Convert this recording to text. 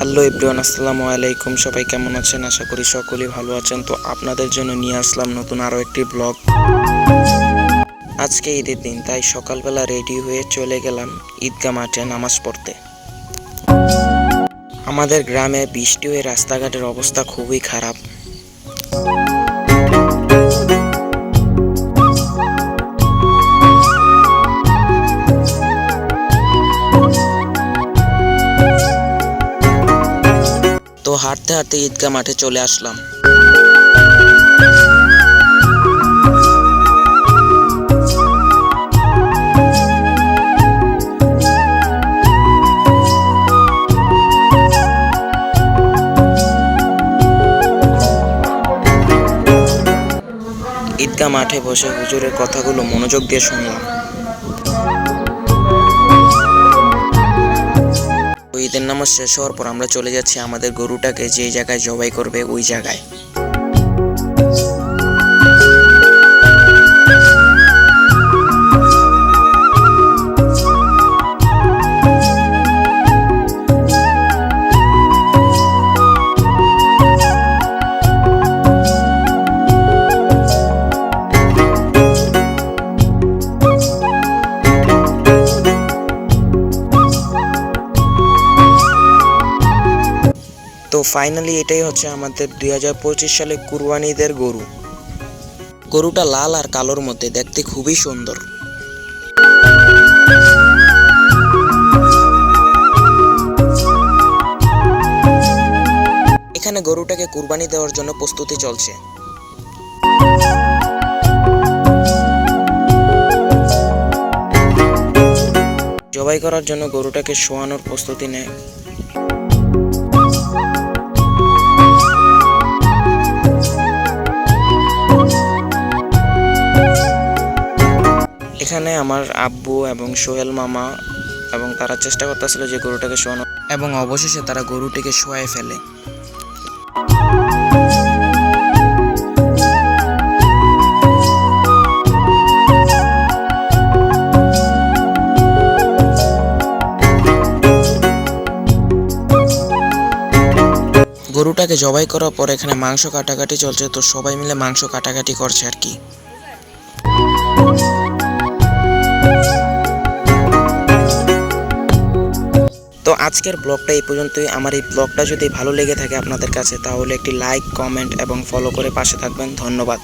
Hello ইব্রিয়ান আসসালামু আলাইকুম। সবাই কেমন আছেন? আশা করি সকলেই ভালো আছেন। তো আপনাদের জন্য নিয়ে আসলাম নতুন আরও একটি ব্লগ। আজকে ঈদের দিন, তাই সকালবেলা রেডি হয়ে চলে গেলাম ঈদগা মাঠে নামাজ পড়তে। আমাদের গ্রামে বৃষ্টি হয়ে রাস্তাঘাটের অবস্থা খুবই খারাপ। হাঁটতে হাঁটতে ঈদগা মাঠে চলে আসলাম। ঈদগা মাঠে বসে হুজুরের কথাগুলো মনোযোগ দিয়ে শুনলাম। নামাজ শেষ হওয়ার পর আমরা চলে যাচ্ছি আমাদের গরুটাকে যে জায়গায় জবাই করবে ওই জায়গায়। তো ফাইনালি এটাই হচ্ছে আমাদের দুই হাজার পঁচিশ সালে কুরবানিদের গরু। গরুটা লাল আর কালোর মধ্যে, দেখতে খুবই সুন্দর। এখানে গরুটাকে কুরবানি দেওয়ার জন্য প্রস্তুতি চলছে। জবাই করার জন্য গরুটাকে শোয়ানোর প্রস্তুতি নেয়। এখানে আমার আব্বু এবং সোহেল মামা এবং তারা চেষ্টা করতেছিল যে গরুটাকে শোয়ানো এবং অবশেষে তারা গরুটিকে শোয়ায় ফেলে। গরুটাকে জবাই করার পর এখানে মাংস কাটাকাটি চলছে, তো সবাই মিলে মাংস কাটাকাটি করছে আর কি। তো আজকের ব্লগটা এই পর্যন্তই। আমার এই ব্লগটা যদি ভালো লেগে থাকে আপনাদের কাছে, তাহলে একটি লাইক কমেন্ট এবং ফলো করে পাশে থাকবেন। ধন্যবাদ।